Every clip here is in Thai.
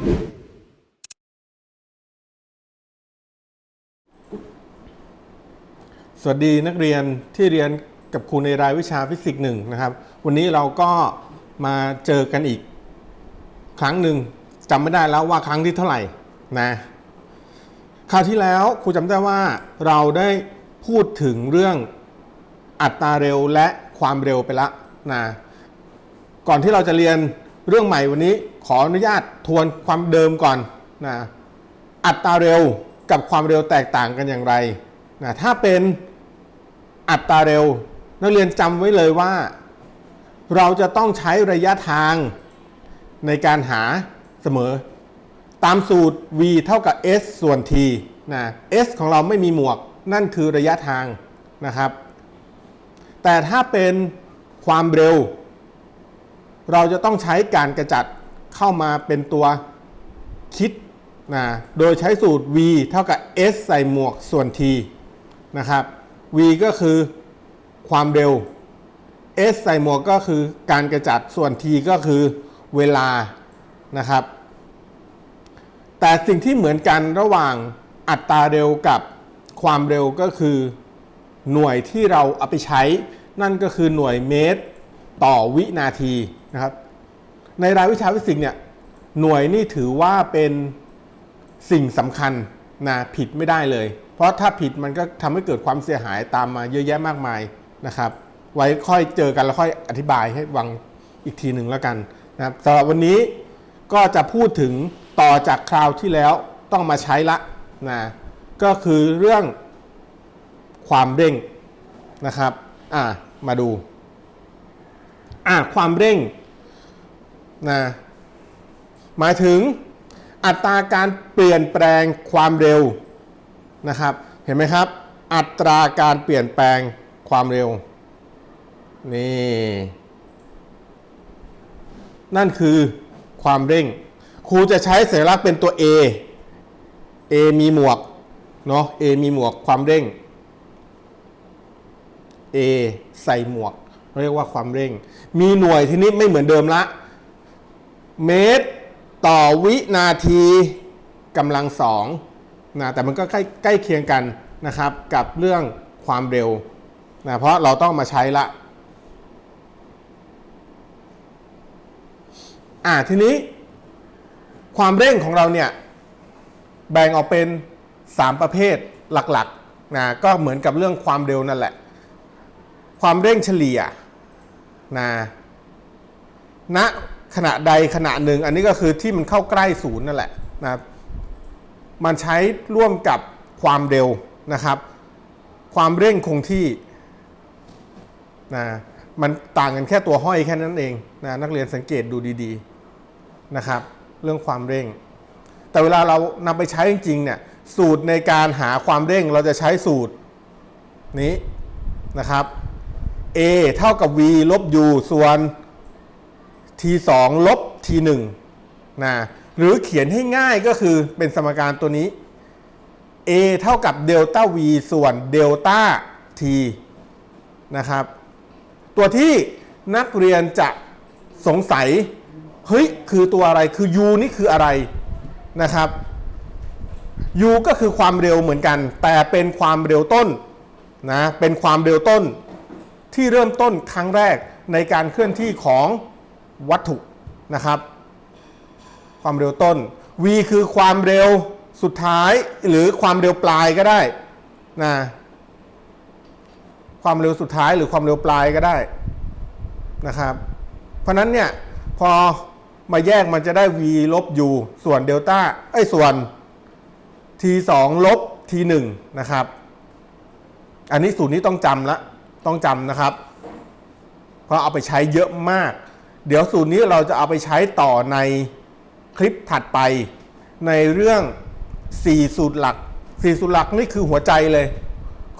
สวัสดีนักเรียนที่เรียนกับครูในรายวิชาฟิสิกส์หนึ่งนะครับ วันนี้เราก็มาเจอกันอีก ครั้งหนึ่งจำไม่ได้แล้วว่าครั้งที่เท่าไหร่นะคราวที่แล้วครูจำได้ว่าเราได้พูดถึงเรื่องอัตราเร็วและความเร็วไปละนะก่อนที่เราจะเรียนเรื่องใหม่วันนี้ ขออนุญาตทวนความเดิมก่อนนะอัตราเร็วกับความเร็วแตกต่างกันอย่างไรนะถ้าเป็นอัตราเร็ว นักเรียนจำไว้เลยว่า เราจะต้องใช้ระยะทางในการหาเสมอ ตามสูตร v เท่ากับ s ส่วน t นะ s ของเราไม่มีหมวกนั่นคือระยะทางนะครับ แต่ถ้าเป็นความเร็ว เราจะต้องใช้การกระจัด เข้ามาเป็นตัวคิดนะโดยใช้สูตร v เท่ากับ s ใส่หมวกส่วน t นะครับ v ก็คือความเร็ว s ใส่หมวกก็คือการกระจัดส่วน t ก็คือเวลานะครับ แต่สิ่งที่เหมือนกันระหว่างอัตราเร็วกับความเร็วก็คือหน่วยที่เราเอาไปใช้ นั่นก็คือหน่วยเมตรต่อวินาทีนะครับ ในรายวิชาฟิสิกส์เนี่ยหน่วยนี่ถือว่าเป็นสิ่งสำคัญนะผิดไม่ได้เลย เพราะถ้าผิดมันก็ทำให้เกิดความเสียหายตามมาเยอะแยะมากมายนะครับ ไว้ค่อยเจอกันแล้วค่อยอธิบายให้วังอีกทีหนึ่งแล้วกันนะครับสำหรับวันนี้ก็จะพูดถึงต่อจากคราวที่แล้วต้องมาใช้ละนะก็คือเรื่องความเร่งนะครับอ่ามาดูอ่าความเร่ง นะหมายถึงอัตราการเปลี่ยนแปลงความเร็วนะครับ เห็นไหมครับ อัตราการเปลี่ยนแปลงความเร็ว นี่ นั่นคือความเร่ง ครูจะใช้สัญลักษณ์เป็นตัว A A มีหมวกเนาะ A มีหมวกความเร่ง A ใส่หมวก เรียกว่าความเร่ง มีหน่วยทีนี้ไม่เหมือนเดิมละ เมตรต่อวินาทีกำลังสองนะแต่มันก็ใกล้ใกล้เคียงกันนะครับกับเรื่องความเร็วนะเพราะเราต้องมาใช้ละอ่าทีนี้ ความเร่งของเราเนี่ย แบ่งออกเป็น 3 ประเภทหลักๆนะก็เหมือนกับเรื่องความเร็วนั่นแหละ ความเร่งเฉลี่ยนะณ ขณะใดขณะหนึ่ง อันนี้ก็คือที่มันเข้าใกล้ศูนย์นั่นแหละนะมันใช้ร่วมกับความเร็วนะครับ ความเร่งคงที่นะมันต่างกันแค่ตัวห้อยแค่นั้นเองนะนักเรียนสังเกตดูดีๆนะครับ เรื่องความเร่ง แต่เวลาเรานำไปใช้จริงๆเนี่ยสูตรในการหาความเร่งเราจะใช้สูตรนี้นะครับ a เท่ากับ v ลบ u ส่วน t 2 ลบ t 1 นะหรือเขียนให้ง่ายก็คือเป็นสมการตัวนี้ a เท่ากับเดลต้า v ส่วนเดลต้า t นะครับ ตัวที่นักเรียนจะสงสัย เฮ้ย คือตัวอะไรคือ u นี่คืออะไรนะครับ u ก็คือความเร็วเหมือนกัน แต่เป็นความเร็วต้นนะเป็นความเร็วต้นที่เริ่มต้นครั้งแรกในการเคลื่อนที่ของ วัตถุนะครับ ความเร็วต้น v คือความเร็วสุดท้ายหรือความเร็วปลายก็ได้นะความเร็วสุดท้ายหรือความเร็วปลายก็ได้นะครับ เพราะนั้นเนี่ยพอมาแยกมันจะได้ v ลบ u ส่วนเดลต้าไอ้ส่วน t 2ลบ t 1นะครับ อันนี้สูตรนี้ต้องจำละ ต้องจำนะครับ เพราะเอาไปใช้เยอะมาก เดี๋ยวสูตรนี้เราจะเอาไปใช้ต่อในคลิปถัดไป ในเรื่อง 4 สูตรหลัก 4 สูตรหลักนี่คือหัวใจเลย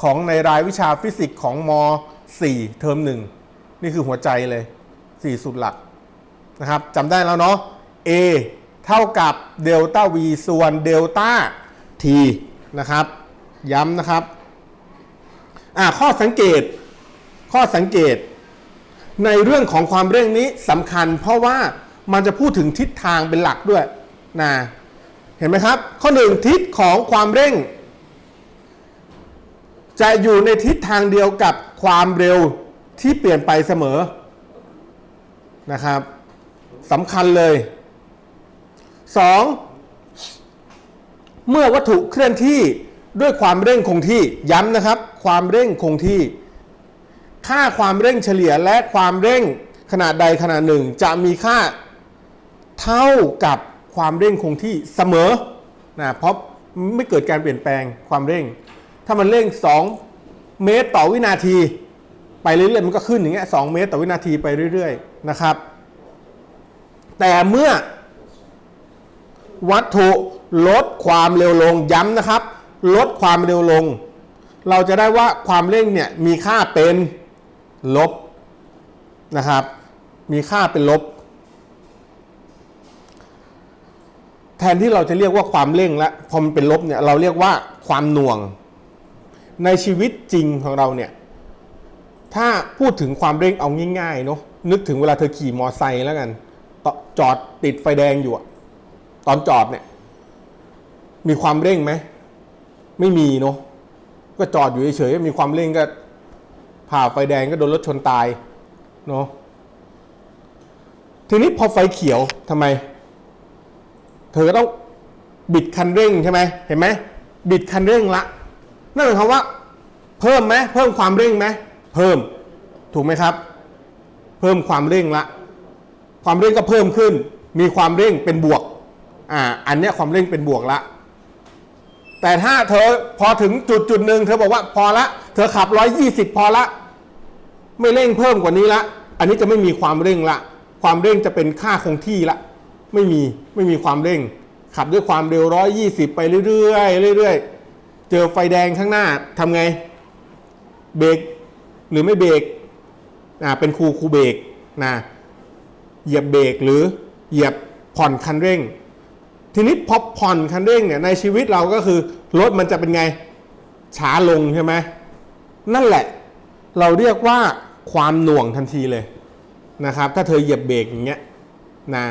ของในรายวิชาฟิสิกส์ของม 4 เทอม 1 นี่คือหัวใจเลย 4 สูตรหลักนะครับจำได้แล้วเนาะ A เท่ากับเดลต้า v ส่วนเดลต้า t นะครับ ย้ำนะครับ อ่าข้อสังเกต ข้อสังเกต ในเรื่องของความเร่งนี้สำคัญ เพราะว่ามันจะพูดถึงทิศทางเป็นหลักด้วยนะเห็นไหมครับ ข้อหนึ่งทิศของความเร่ง จะอยู่ในทิศทางเดียวกับความเร็วที่เปลี่ยนไปเสมอนะครับสำคัญเลย 2. เมื่อวัตถุเคลื่อนที่ด้วยความเร่งคงที่ย้ำนะครับ ความเร่งคงที่ ค่าความเร่งเฉลี่ยและความเร่งขนาดใดขนาดหนึ่ง จะมีค่าเท่ากับความเร่งคงที่เสมอนะเพราะไม่เกิดการเปลี่ยนแปลงความเร่ง ถ้ามันเร่ง 2 เมตรต่อวินาที ไปเรื่อยๆมันก็ขึ้นอย่างเงี้ยสเมตรต่อวินาทีไปเรื่อยๆนะครับ แต่เมื่อ วัตถุลดความเร็วลงย้ำนะครับ ลดความเร็วลง เราจะได้ว่าความเร่งเนี่ยมีค่าเป็น ลบนะครับ มีค่าเป็นลบ แทนที่เราจะเรียกว่าความเร่งแล้วพอมันเป็นลบเนี่ยเราเรียกว่าความหน่วง ในชีวิตจริงของเราเนี่ยถ้าพูดถึงความเร่งเอาง่ายๆเนาะนึกถึงเวลาเธอขี่มอไซค์แล้วกัน จอดติดไฟแดงอยู่อะตอนจอดเนี่ย มีความเร่งไหม ไม่มีเนาะก็จอดอยู่เฉยๆมีความเร่งก็ ผ่าไฟแดงก็โดนรถชนตายเนาะทีนี้พอไฟเขียวทำไม เธอก็ต้องบิดคันเร่งใช่ไหมเห็นไหมบิดคันเร่งละนั่นหมายความว่า เพิ่มไหมเพิ่มความเร่งไหมเพิ่มถูกไหมครับ เพิ่มความเร่งละ ความเร่งก็เพิ่มขึ้น มีความเร่งเป็นบวกอ่าอันเนี้ยความเร่งเป็นบวกละ แต่ถ้าเธอพอถึงจุดจุดหนึ่งเธอบอกว่าพอละ เธอขับร้อยยี่สิบพอละ ไม่เร่งเพิ่มกว่านี้ละ อันนี้จะไม่มีความเร่งละ ความเร่งจะเป็นค่าคงที่ละ ไม่มีไม่มีความเร่ง ขับด้วยความเร็วร้อยยี่สิบไปเรื่อยๆเรื่อยๆ เจอไฟแดงข้างหน้าทำไง เบรกหรือไม่เบรกอ่าเป็นครูครูเบรกนะเหยียบเบรกหรือเหยียบผ่อนคันเร่ง ทีนี้พอผ่อนคันเร่งเนี่ยในชีวิตเราก็คือรถมันจะเป็นไงช้าลงใช่ไหมนั่นแหละ เราเรียกว่าความหน่วงทันทีเลยนะครับ ถ้าเธอเหยียบเบรกอย่างเงี้ยนะ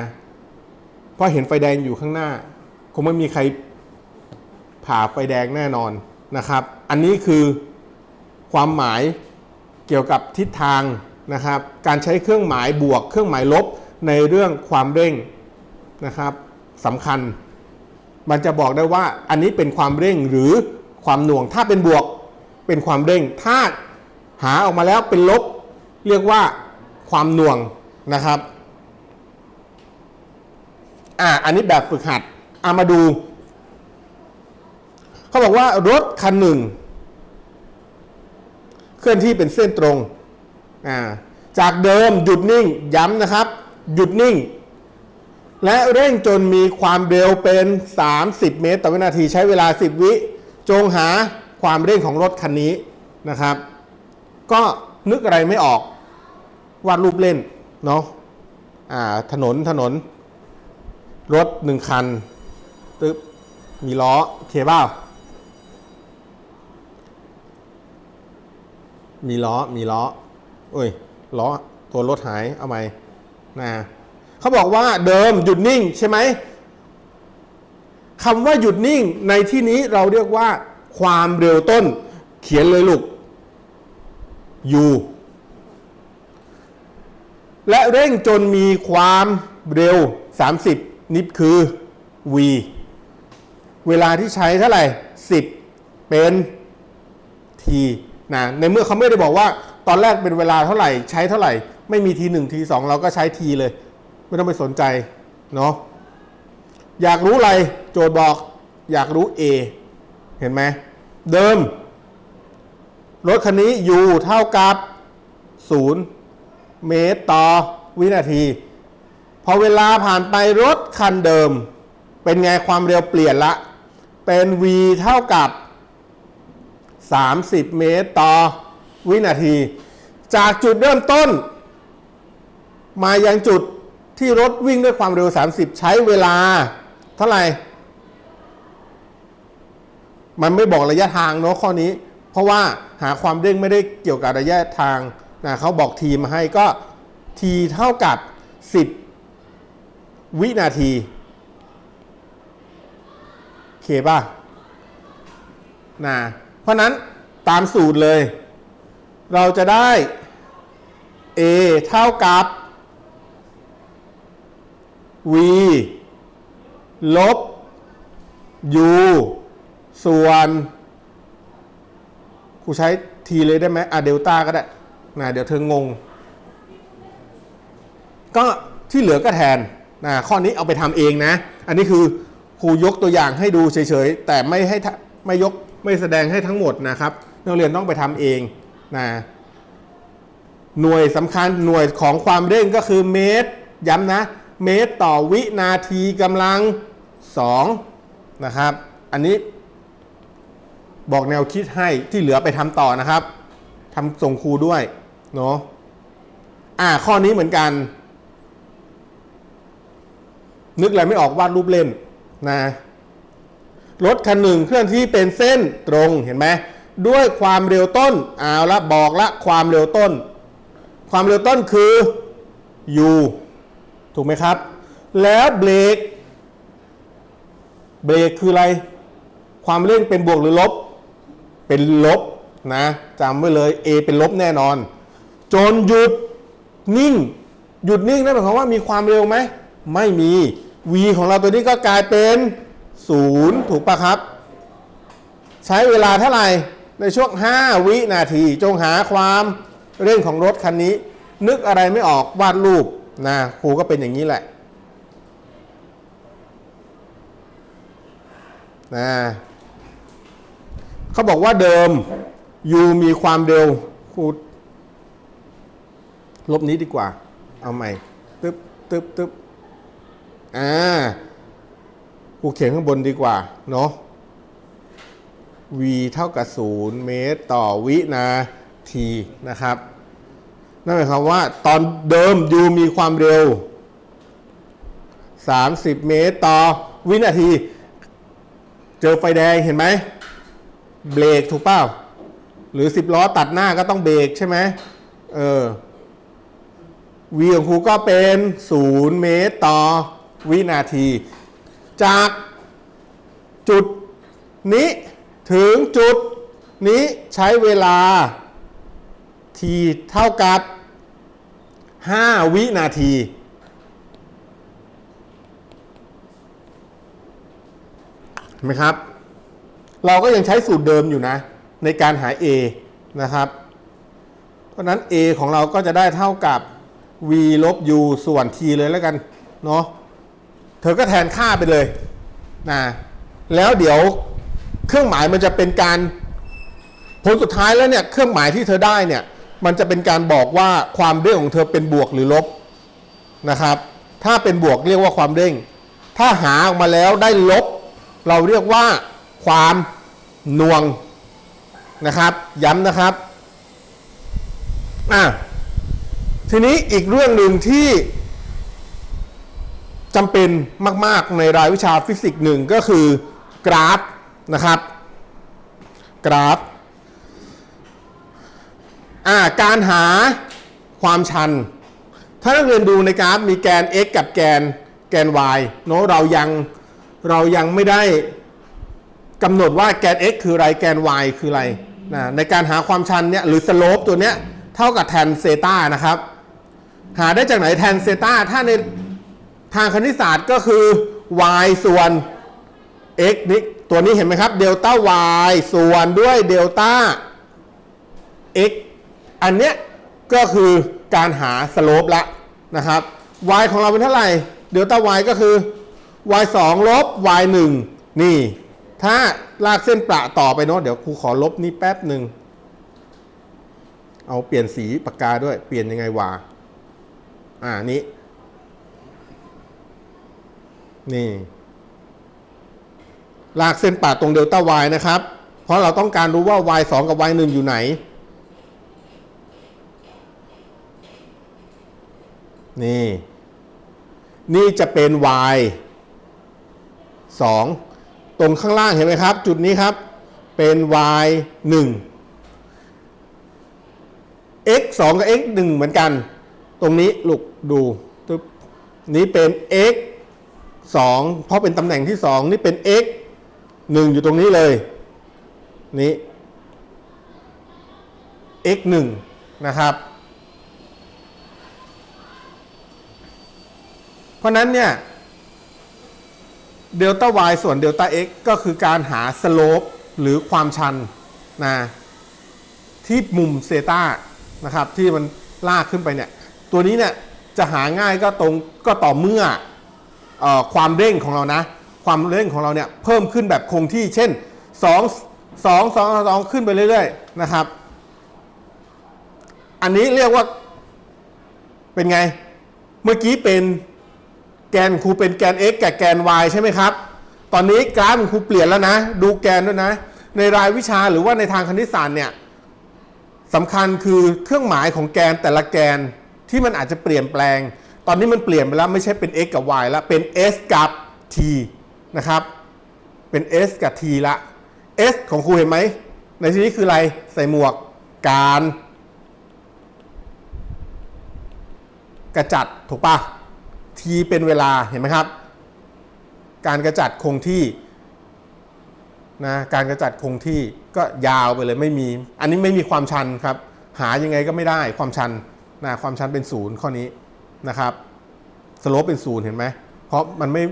เพราะเห็นไฟแดงอยู่ข้างหน้า คงไม่มีใครผ่าไฟแดงแน่นอนนะครับ อันนี้คือความหมายเกี่ยวกับทิศทางนะครับ การใช้เครื่องหมายบวก เครื่องหมายลบในเรื่องความเร่งนะครับ สำคัญ มันจะบอกได้ว่าอันนี้เป็นความเร่งหรือความหน่วง ถ้าเป็นบวกเป็นความเร่ง ถ้าหาออกมาแล้วเป็นลบ เรียกว่าความหน่วงนะครับอ่าอันนี้แบบฝึกหัดเอามาดู เขาบอกว่ารถคันหนึ่ง เคลื่อนที่เป็นเส้นตรงอ่าจากเดิมหยุดนิ่งย้ำนะครับ หยุดนิ่ง และเร่งจนมีความเร็วเป็น 30 เมตร ต่อวินาทีใช้เวลา 10 วิ จงหาความเร่งของรถคันนี้นะครับ ก็นึกอะไรไม่ออกวาดรูปเล่นเนาะอ่าถนนถนน รถหนึ่งคันตึ๊บมีล้อเคเปล่ามีล้อ มีล้อเอ้ย ล้อ ตัวรถหาย เอาไหมนะ เขาบอกว่าเดิมหยุดนิ่งใช่ไหมคำว่าหยุดนิ่งในที่นี้เราเรียกว่าความเร็วต้น เขียนเลยลูก u และเร่งจนมีความเร็ว 30 นิดคือ v เวลาที่ใช้เท่าไหร่ 10 เป็น t นะในเมื่อเขาไม่ได้บอกว่าตอนแรกเป็นเวลาเท่าไหร่ ใช้เท่าไหร่ ไม่มี t 1 t 2เราก็ใช้ t เลย ไม่ต้องไปสนใจเนาะอยากรู้อะไรโจทย์บอก อยากรู้ a เห็นไหมเดิม รถคันนี้ u เท่ากับ 0 เมตรต่อวินาที พอเวลาผ่านไปรถคันเดิม เป็นไงความเร็วเปลี่ยนละ เป็น v เท่ากับ 30 เมตรต่อวินาที จากจุดเริ่มต้น มายังจุด ที่รถวิ่งด้วยความเร็ว 30 ใช้เวลา เท่าไหร่ มันไม่บอกระยะทางเนาะข้อนี้ เพราะว่าหาความเร่งไม่ได้เกี่ยวกับระยะทางนะเขาบอกทีมาให้ก็ทีเท่ากับ 10 วินาทีเคป่ะนะเพราะนั้นตามสูตรเลย เราจะได้ a เท่ากับ v ลบ u ส่วนกูใช้ t เลยได้ไหมอะเดลต้าก็ได้นะเดี๋ยวเธองง ก็ที่เหลือก็แทนนะข้อนี้เอาไปทำเองนะ อันนี้คือครูยกตัวอย่างให้ดูเฉยๆ แต่ไม่ให้ไม่ยกไม่แสดงให้ทั้งหมดนะครับ นักเรียนต้องไปทำเองนะหน่วยสำคัญหน่วยของความเร่งก็คือเมตร ย้ำนะ เมตรต่อวินาทีกำลัง2นะครับ อันนี้บอกแนวคิดให้ที่เหลือไปทำต่อนะครับทำส่งครูด้วยเนาะอ่าข้อนี้เหมือนกัน นึกอะไรไม่ออกวาดรูปเล่นนะรถคันหนึ่งเคลื่อนที่เป็นเส้นตรงเห็นไหมด้วยความเร็วต้นเอาละบอกละความเร็วต้น ความเร็วต้นคือ u ถูกไหมครับ แล้วเบรก เบรกคืออะไร ความเร่งเป็นบวกหรือลบ เป็นลบนะจำไว้เลย A เป็นลบแน่นอน จนหยุดนิ่ง หยุดนิ่งนั่นหมายความว่ามีความเร็วไหม ไม่มี v ของเราตัวนี้ก็กลายเป็น 0 ถูกปะครับ ใช้เวลาเท่าไหร่ ในช่วง 5 วินาที จงหาความเร่งของรถคันนี้ นึกอะไรไม่ออกวาดรูป นะครูก็เป็นอย่างนี้แหละนะเขาบอกว่าเดิม u มีความเร็วครูลบนี้ดีกว่า เอาใหม่ตึ๊บตึ๊บตึ๊บอ่าครูเขียนข้างบนดีกว่า เนาะ v เท่ากับ 0 เมตรต่อวินาทีนะครับ นั่นหมายความว่า ตอนเดิม u มีความเร็ว 30 เมตรต่อวินาที เจอไฟแดงเห็นไหม เบรกถูกเปล่า หรือ 10 ล้อตัดหน้าก็ต้องเบรกใช่ไหมเออ v ของครูก็เป็น 0 เมตรต่อวินาที จากจุดนี้ถึงจุดนี้ใช้เวลา t เท่ากับ 5 วินาที เห็นไหมครับ เราก็ยังใช้สูตรเดิมอยู่นะ ในการหา a นะครับ เพราะฉะนั้น a ของเราก็จะได้เท่ากับ v ลบ u ส่วน t เลยแล้วกัน เนาะเธอก็แทนค่าไปเลยนะแล้วเดี๋ยวเครื่องหมายมันจะเป็นการผลสุดท้ายแล้วเนี่ย เครื่องหมายที่เธอได้เนี่ย มันจะเป็นการบอกว่าความเร่งของเธอเป็นบวกหรือลบนะครับ ถ้าเป็นบวกเรียกว่าความเร่งถ้าหาออกมาแล้วได้ลบ เราเรียกว่าความหน่วงนะครับ ย้ำนะครับอะทีนี้อีกเรื่องหนึ่งที่จำเป็นมาก ๆ ในรายวิชาฟิสิกส์หนึ่งก็คือกราฟนะครับ กราฟ อ่าการหาความชัน ถ้านักเรียนดูในกราฟมีแกน x กับแกนแกน y เนอะเรายังเรายังไม่ได้กำหนดว่าแกน x คืออะไรแกน y คืออะไรนะในการหาความชันเนี่ยหรือสโลปตัวเนี้ยเท่ากับแทนเซตานะครับ หาได้จากไหนแทนเซตาถ้าในทางคณิตศาสตร์ก็คือ y ส่วน x นี่ตัวนี้เห็นไหมครับเดลต้า y ส่วนด้วยเดลต้า x อันเนี้ยก็คือการหาสโลปละนะครับ y ของเราเป็นเท่าไหร่เดลต้า y ก็คือ y 2ลบ y 1นี่ ถ้าลากเส้นประต่อไปเนาะเดี๋ยวครูขอลบนี่แป๊บหนึ่ง เอาเปลี่ยนสีปากกาด้วยเปลี่ยนยังไงวะอ่านี้ นี่ ลากเส้นป่าตรงเดลต้า y นะครับ เพราะเราต้องการรู้ว่า y 2กับ y 1อยู่ไหน นี่ นี่จะเป็น y 2 ตรงข้างล่างเห็นไหมครับ จุดนี้ครับ เป็น y 1 x 2 กับ x 1 เหมือนกัน ตรงนี้ลูกดูตึ๊บนี้เป็น x 2 เพราะเป็นตำแหน่งที่ 2 นี่เป็น x หนึ่งอยู่ตรงนี้เลย นี้ x หนึ่งนะครับ เพ ราะนั้นเนี่ยเดลต้า y ส่วนเดลต้า x ก็คือการหาสโลปหรือความชันนะที่มุมเซตานะครับที่มันลากขึ้นไปเนี่ยตัวนี้เนี่ยจะหาง่ายก็ตรงก็ต่อเมื่อเออความเร่งของเรานะ ความเร่งของเราเนี่ยเพิ่มขึ้นแบบคงที่เช่น 2 2 2 2 ขึ้นไปเรื่อยๆนะครับ อันนี้เรียกว่าเป็นไงเมื่อกี้เป็น แกนครูเป็นแกน x กับแกน y ใช่ไหมครับ ตอนนี้กราฟของครูเปลี่ยนแล้วนะ ดูแกนด้วยนะ ในรายวิชาหรือว่าในทางคณิตศาสตร์เนี่ยสำคัญคือเครื่องหมายของแกนแต่ละแกนที่มันอาจจะเปลี่ยนแปลง ตอนนี้มันเปลี่ยนไปแล้วไม่ใช่เป็น x กับ y แล้วเป็น s กับ t นะครับ เป็น s กับ t ละ s ของครูเห็นไหม ในที่นี้คืออะไร ใส่หมวก การ กระจัด ถูกปะ t เป็นเวลาเห็นไหมครับ การกระจัดคงที่นะการกระจัดคงที่ก็ยาวไปเลยไม่มี อันนี้ไม่มีความชันครับ หายังไงก็ไม่ได้ความชันนะความชันเป็นศูนย์ข้อนี้นะครับสโลปเป็นศูนย์เห็นไหมเพราะมันไม่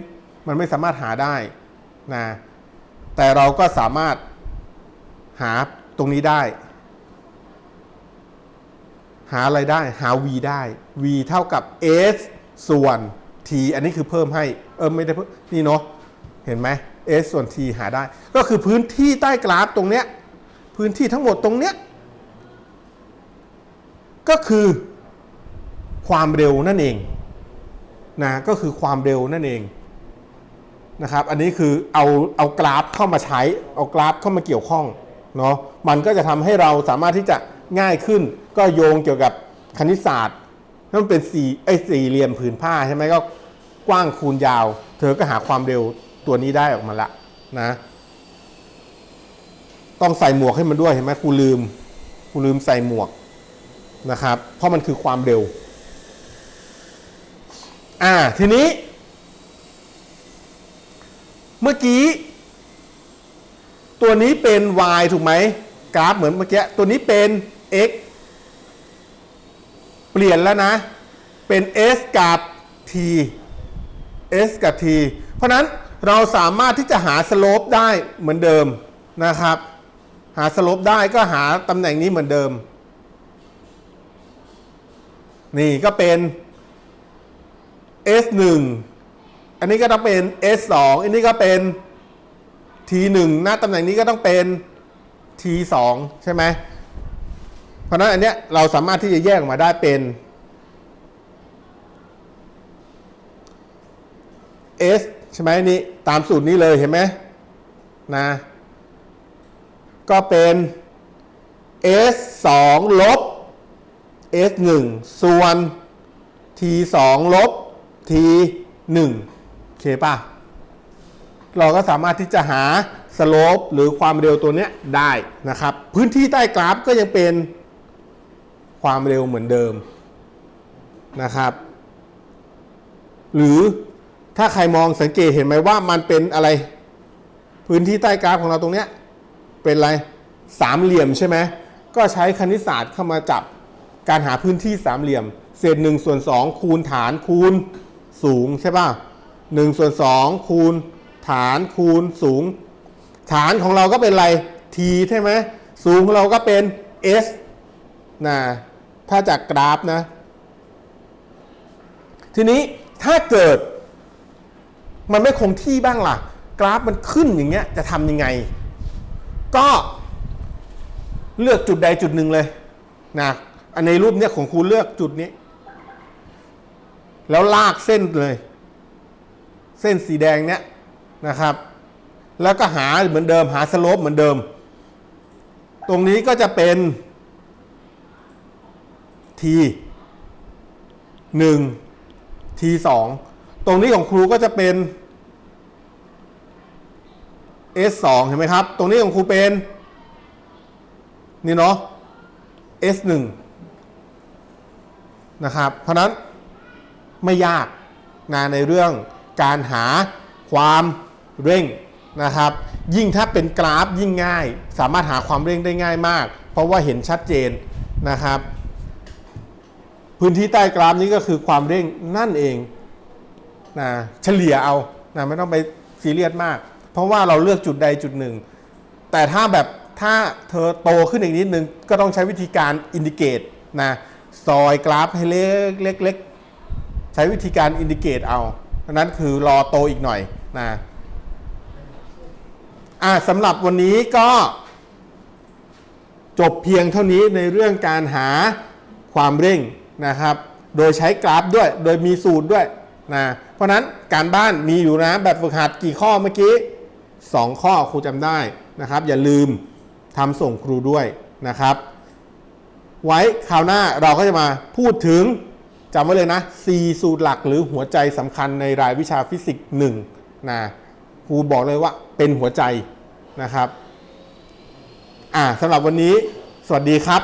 มันไม่สามารถหาได้นะแต่เราก็สามารถหาตรงนี้ได้ หาอะไรได้หา v ได้ v เท่ากับ s ส่วน t อันนี้คือเพิ่มให้ เออไม่ได้เพิ่มนี่เนาะเห็นไหม s ส่วน t หาได้ ก็คือพื้นที่ใต้กราฟตรงเนี้ยพื้นที่ทั้งหมดตรงเนี้ยก็คือความเร็วนั่นเองนะก็คือความเร็วนั่นเองนะครับ อันนี้คือเอาเอากราฟเข้ามาใช้ เอากราฟเข้ามาเกี่ยวข้องเนาะมันก็จะทำให้เราสามารถที่จะง่ายขึ้น ก็โยงเกี่ยวกับคณิตศาสตร์ ถ้ามันเป็นสี่ไอ้สี่เหลี่ยมผืนผ้าใช่ไหมก็กว้างคูณยาว เธอก็หาความเร็วตัวนี้ได้ออกมาละนะ ต้องใส่หมวกให้มันด้วยเห็นไหมครูลืมครูลืมใส่หมวกนะครับ เพราะมันคือความเร็ว อ่าทีนี้ เมื่อกี้ ตัวนี้เป็น y ถูกไหมกราฟเหมือนเมื่อกี้ตัวนี้เป็น x เปลี่ยนแล้วนะ เป็น s กับ t s กับ t เพราะนั้นเราสามารถที่จะหาสโลปได้เหมือนเดิมนะครับ หาสโลปได้ก็หาตำแหน่งนี้เหมือนเดิม นี่ก็เป็น s 1อันนี้ก็ต้องเป็น s 2อันนี้ก็เป็น t 1หน้าตำแหน่งนี้ก็ต้องเป็น t 2ใช่ไหม เพราะนั้นอันเนี้ยเราสามารถที่จะแยกออกมาได้เป็น s ใช่ไหมนี่ตามสูตรนี้เลยเห็นไหมนะก็เป็น s 2ลบ s 1ส่วน t 2ลบ t 1โอเคป่ะ เราก็สามารถที่จะหาสโลปหรือความเร็วตัวเนี้ยได้นะครับ พื้นที่ใต้กราฟก็ยังเป็น ความเร็วเหมือนเดิมนะครับ หรือถ้าใครมองสังเกตเห็นไหมว่ามันเป็นอะไร พื้นที่ใต้กราฟของเราตรงเนี้ยเป็นอะไรสามเหลี่ยมใช่ไหมก็ใช้คณิตศาสตร์เข้ามาจับการหาพื้นที่สามเหลี่ยม เศษหนึ่งส่วนสองคูณฐานคูณสูงใช่ป่ะหนึ่งส่วนสองคูณฐานคูณสูง ฐานของเราก็เป็นอะไร t ใช่ไหมสูงของเราก็เป็น s นะ ถ้าจากกราฟนะ ทีนี้ถ้าเกิด มันไม่คงที่บ้างล่ะ กราฟมันขึ้นอย่างเงี้ย จะทำยังไง ก็เลือกจุดใดจุดหนึ่งเลยนะอันในรูปเนี้ยของครูเลือกจุดนี้ แล้วลากเส้นเลย เส้นสีแดงเนี้ยนะครับ แล้วก็หาเหมือนเดิมหาสโลปเหมือนเดิม ตรงนี้ก็จะเป็น 1 t 2ตรงนี้ของครูก็จะเป็น s 2เห็นไหมครับ ตรงนี้ของครูเป็น นี่เนาะ s 1นะครับ เพราะนั้นไม่ยากนะในเรื่องการหาความเร่งนะครับ ยิ่งถ้าเป็นกราฟยิ่งง่าย สามารถหาความเร่งได้ง่ายมาก เพราะว่าเห็นชัดเจนนะครับ พื้นที่ใต้กราฟนี้ก็คือความเร่งนั่นเองนะเฉลี่ยเอานะไม่ต้องไปซีเรียสมาก เพราะว่าเราเลือกจุดใดจุดหนึ่ง แต่ถ้าแบบถ้าเธอโตขึ้นอีกนิดนึง ก็ต้องใช้วิธีการอินดิเกตนะซอยกราฟให้เล็กเล็กเล็กใช้วิธีการอินดิเกตเอาอันนั้นคือรอโตอีกหน่อยนะอะสำหรับวันนี้ก็ จบเพียงเท่านี้ในเรื่องการหาความเร่ง นะครับ โดยใช้กราฟด้วย โดยมีสูตรด้วยนะ เพราะนั้นการบ้านมีอยู่นะแบบฝึกหัดกี่ข้อเมื่อกี้ 2 ข้อครูจำได้นะครับ อย่าลืมทำส่งครูด้วยนะครับ ไว้คราวหน้าเราก็จะมาพูดถึงจำไว้เลยนะ 4 สูตรหลักหรือหัวใจสำคัญในรายวิชาฟิสิกส์1นะครูบอกเลยว่าเป็นหัวใจนะครับ อ่าสำหรับวันนี้ สวัสดีครับ